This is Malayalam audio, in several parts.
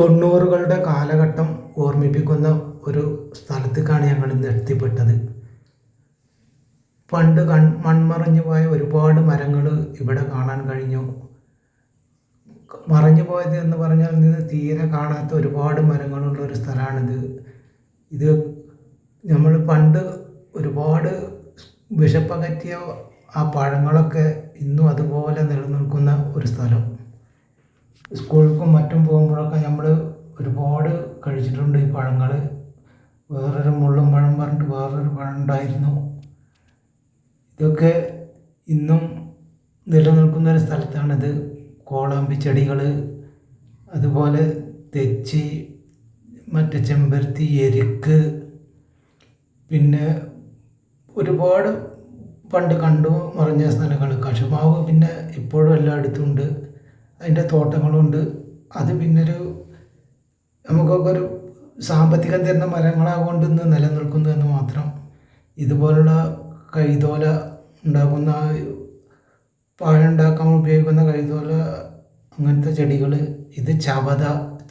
തൊണ്ണൂറുകളുടെ കാലഘട്ടം ഓർമ്മിപ്പിക്കുന്ന ഒരു സ്ഥലത്തേക്കാണ് ഞങ്ങൾ ഇന്ന് എത്തിപ്പെട്ടത്. പണ്ട് കൺ മൺമറഞ്ഞു പോയ ഒരുപാട് മരങ്ങൾ ഇവിടെ കാണാൻ കഴിഞ്ഞു. മറഞ്ഞു പോയത് എന്ന് പറഞ്ഞാൽ നിന്ന് തീരെ കാണാത്ത ഒരുപാട് മരങ്ങളുള്ള ഒരു സ്ഥലമാണിത്. ഇത് നമ്മൾ പണ്ട് ഒരുപാട് വിഷപ്പകറ്റിയ ആ പഴങ്ങളൊക്കെ ഇന്നും അതുപോലെ നിലനിൽക്കുന്ന ഒരു സ്ഥലം. സ്കൂൾക്കും മറ്റും പോകുമ്പോഴൊക്കെ നമ്മൾ ഒരുപാട് കഴിച്ചിട്ടുണ്ട് ഈ പഴങ്ങൾ വേറൊരു മുള്ളും പഴം പറഞ്ഞിട്ട് വേറൊരു പഴം ഉണ്ടായിരുന്നു. ഇതൊക്കെ ഇന്നും നിലനിൽക്കുന്ന ഒരു സ്ഥലത്താണിത്. കോളാമ്പി ചെടികൾ അതുപോലെ തെച്ചി മറ്റ് ചെമ്പരത്തി എരിക്ക് പിന്നെ ഒരുപാട് പണ്ട് കണ്ടു മറിഞ്ഞ സ്ഥലങ്ങൾ കശുമാവ് പിന്നെ ഇപ്പോഴും എല്ലായിടത്തും ഉണ്ട്. അതിന്റെ തോട്ടങ്ങളുണ്ട്. അത് പിന്നൊരു നമുക്കൊക്കെ ഒരു സാമ്പത്തികം തരുന്ന മരങ്ങളാകൊണ്ട് ഇന്ന് നിലനിൽക്കുന്നു എന്ന് മാത്രം ഇതുപോലുള്ള കൈതോല ഉണ്ടാക്കുന്ന പാഴ ഉണ്ടാക്കാൻ ഉപയോഗിക്കുന്ന കൈതോല അങ്ങനത്തെ ചെടികൾ ഇത് ചവത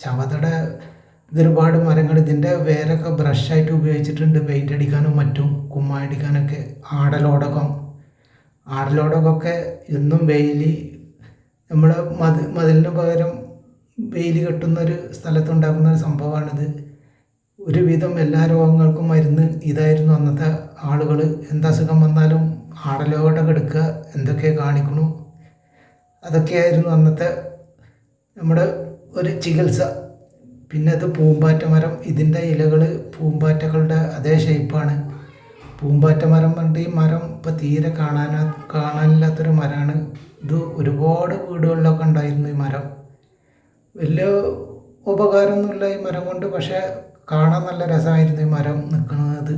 ചവതയുടെ ഇതൊരുപാട് മരങ്ങൾ. ഇതിന്റെ വേരൊക്കെ ബ്രഷായിട്ട് ഉപയോഗിച്ചിട്ടുണ്ട്. പെയിന്റ് അടിക്കാനും മറ്റും കുമ്മായടിക്കാനൊക്കെ ആടലോടകം. ആടലോടകമൊക്കെ ഇന്നും വെയിൽ നമ്മൾ മത മതിലിന് പകരം വെയിൽ കെട്ടുന്ന ഒരു സ്ഥലത്തുണ്ടാക്കുന്ന ഒരു സംഭവമാണിത്. ഒരുവിധം എല്ലാ രോഗങ്ങൾക്കും മരുന്ന് ഇതായിരുന്നു അന്നത്തെ ആളുകൾ എന്തസുഖം വന്നാലും ആടലോടെ എടുക്കുക എന്തൊക്കെ കാണിക്കണു. അതൊക്കെയായിരുന്നു അന്നത്തെ നമ്മുടെ ഒരു ചികിത്സ. പിന്നെ അത് പൂമ്പാറ്റ മരം ഇതിന്റെ ഇലകൾ പൂമ്പാറ്റകളുടെ അതേ ഷേപ്പാണ് പൂമ്പാറ്റ മരം പറഞ്ഞിട്ട് ഈ മരം ഇപ്പോൾ തീരെ കാണാനാ കാണാനില്ലാത്തൊരു മരമാണ് ഇത് ഒരുപാട് വീടുകളിലൊക്കെ ഉണ്ടായിരുന്നു ഈ മരം. വലിയ ഉപകാരമൊന്നുമില്ല ഈ മരം കൊണ്ട് പക്ഷേ കാണാൻ നല്ല രസമായിരുന്നു ഈ മരം നിൽക്കുന്നത്.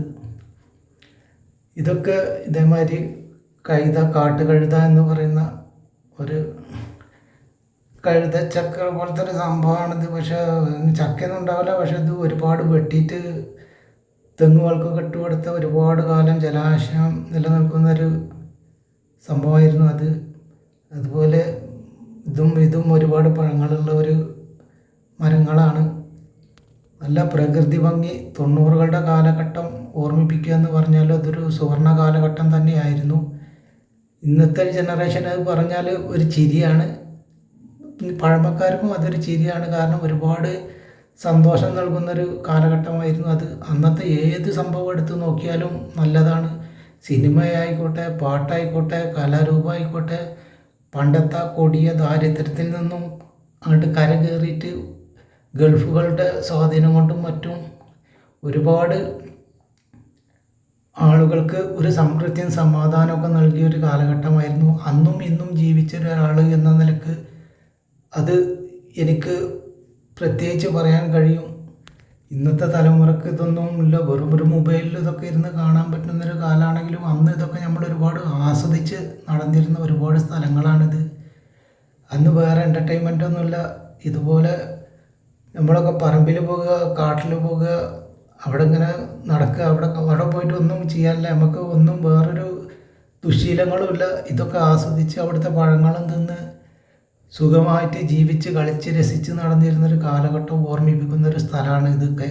ഇതൊക്കെ ഇതേമാതിരി കഴുത കാട്ടുകഴുത എന്ന് പറയുന്ന ഒരു കഴുത ചക്ക പോലത്തെ ഒരു സംഭവമാണിത്. പക്ഷേ ചക്കയൊന്നും ഉണ്ടാവില്ല. പക്ഷെ ഇത് ഒരുപാട് വെട്ടിയിട്ട് തെങ്ങുകൾക്കൊക്കെ ഇട്ട് കൊടുത്ത ഒരുപാട് കാലം ജലാശയം നിലനിൽക്കുന്ന ഒരു സംഭവമായിരുന്നു അത്. അതുപോലെ ഇതും ഇതും ഒരുപാട് പഴങ്ങളുള്ള ഒരു മരങ്ങളാണ്. നല്ല പ്രകൃതി ഭംഗി തൊണ്ണൂറുകളുടെ കാലഘട്ടം ഓർമ്മിപ്പിക്കുക എന്ന് പറഞ്ഞാൽ അതൊരു സുവർണ കാലഘട്ടം തന്നെയായിരുന്നു. ഇന്നത്തെ ജനറേഷൻ അത് പറഞ്ഞാൽ ഒരു ചിരിയാണ്. പഴമക്കാർക്കും അതൊരു ചിരിയാണ്. കാരണം ഒരുപാട് സന്തോഷം നൽകുന്നൊരു കാലഘട്ടമായിരുന്നു അത്. അന്നത്തെ ഏത് സംഭവം എടുത്ത് നോക്കിയാലും നല്ലതാണ്. സിനിമയായിക്കോട്ടെ പാട്ടായിക്കോട്ടെ കലാരൂപമായിക്കോട്ടെ പണ്ടത്തെ കൊടിയ ദാരിദ്ര്യത്തിൽ നിന്നും അങ്ങോട്ട് കര കയറിയിട്ട് ഗൾഫുകളുടെ സ്വാധീനം കൊണ്ടും മറ്റും ഒരുപാട് ആളുകൾക്ക് ഒരു സമൃദ്ധിയും സമാധാനമൊക്കെ നൽകിയ ഒരു കാലഘട്ടമായിരുന്നു. അന്നും ഇന്നും ജീവിച്ച ഒരാൾ എന്ന നിലയ്ക്ക് അത് എനിക്ക് പ്രത്യേകിച്ച് പറയാൻ കഴിയും. ഇന്നത്തെ തലമുറയ്ക്ക് ഇതൊന്നും ഇല്ല. വെറും ഒരു മൊബൈലിൽ ഇതൊക്കെ ഇരുന്ന് കാണാൻ പറ്റുന്നൊരു കാലമാണെങ്കിലും അന്ന് ഇതൊക്കെ നമ്മൾ ഒരുപാട് ആസ്വദിച്ച് നടന്നിരുന്ന ഒരുപാട് സ്ഥലങ്ങളാണിത്. അന്ന് വേറെ എന്റർടൈൻമെന്റ് ഒന്നുമില്ല. ഇതുപോലെ നമ്മളൊക്കെ പറമ്പിൽ പോകുക കാട്ടിൽ പോകുക അവിടെ ഇങ്ങനെ നടക്കുക അവിടെ അവിടെ പോയിട്ട് ഒന്നും ചെയ്യാനില്ല. നമുക്ക് ഒന്നും വേറൊരു ദുശീലങ്ങളും ഇല്ല. ഇതൊക്കെ ആസ്വദിച്ച് അവിടുത്തെ പഴങ്ങളും തിന്ന് സുഖമായിട്ട് ജീവിച്ച് കളിച്ച് രസിച്ച് നടന്നിരുന്നൊരു കാലഘട്ടം ഓർമ്മിപ്പിക്കുന്ന ഒരു സ്ഥലമാണ് ഇതൊക്കെ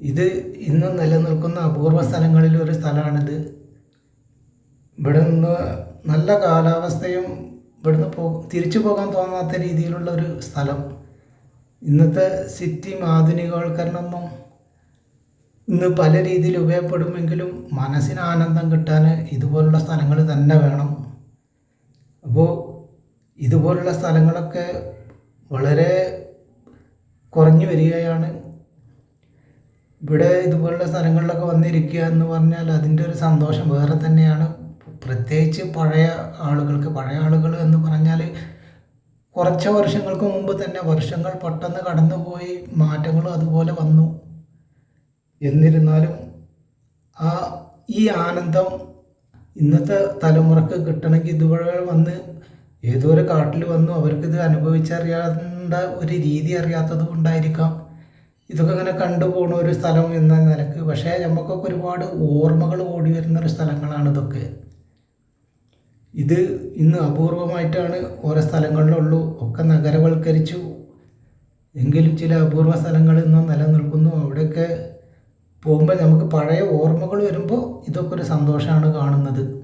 ഇത് ഇന്നും നിലനിൽക്കുന്ന അപൂർവ സ്ഥലങ്ങളിൽ ഒരു സ്ഥലമാണിത്. ഇവിടെ നിന്ന് നല്ല കാലാവസ്ഥയും ഇവിടുന്ന് പോ തിരിച്ചു പോകാൻ തോന്നാത്ത രീതിയിലുള്ള ഒരു സ്ഥലം. ഇന്നത്തെ സിറ്റി ആധുനികവൽക്കരണമൊന്നും ഇന്ന് പല രീതിയിൽ ഉപയോഗപ്പെടുമെങ്കിലും മനസ്സിന് ആനന്ദം കിട്ടാൻ ഇതുപോലുള്ള സ്ഥലങ്ങൾ തന്നെ വേണം. അപ്പോൾ ഇതുപോലുള്ള സ്ഥലങ്ങളൊക്കെ വളരെ കുറഞ്ഞു വരികയാണ്. ഇവിടെ ഇതുപോലുള്ള സ്ഥലങ്ങളിലൊക്കെ വന്നിരിക്കുക എന്ന് പറഞ്ഞാൽ അതിന്റെ ഒരു സന്തോഷം വേറെ തന്നെയാണ്. പ്രത്യേകിച്ച് പഴയ ആളുകൾക്ക് പഴയ ആളുകൾ എന്ന് പറഞ്ഞാൽ കുറച്ച് വർഷങ്ങൾക്ക് മുമ്പ് തന്നെ വർഷങ്ങൾ പെട്ടെന്ന് കടന്നുപോയി മാറ്റങ്ങളും അതുപോലെ വന്നു. എന്നിരുന്നാലും ആ ഈ ആനന്ദം ഇന്നത്തെ തലമുറയ്ക്ക് കിട്ടണമെങ്കിൽ ഇതുവരെ വന്ന് ഏതോ കാട്ടിൽ വന്നു അവർക്കിത് അനുഭവിച്ചറിയാണ്ട ഒരു രീതി അറിയാത്തത് കൊണ്ടായിരിക്കാം ഇതൊക്കെ ഇങ്ങനെ കണ്ടുപോണ ഒരു സ്ഥലം എന്ന നിലയ്ക്ക്. പക്ഷേ നമുക്കൊക്കെ ഒരുപാട് ഓർമ്മകൾ ഓടി വരുന്ന ഒരു സ്ഥലങ്ങളാണ് ഇതൊക്കെ. ഇത് ഇന്ന് അപൂർവമായിട്ടാണ് ഓരോ സ്ഥലങ്ങളിലുള്ളൂ. ഒക്കെ നഗരവൽക്കരിച്ചു. എങ്കിലും ചില അപൂർവ സ്ഥലങ്ങൾ ഇന്നും നിലനിൽക്കുന്നു. അവിടെയൊക്കെ പോകുമ്പോൾ നമുക്ക് പഴയ ഓർമ്മകൾ വരുമ്പോൾ ഇതൊക്കെ ഒരു സന്തോഷമാണ് കാണുന്നത്.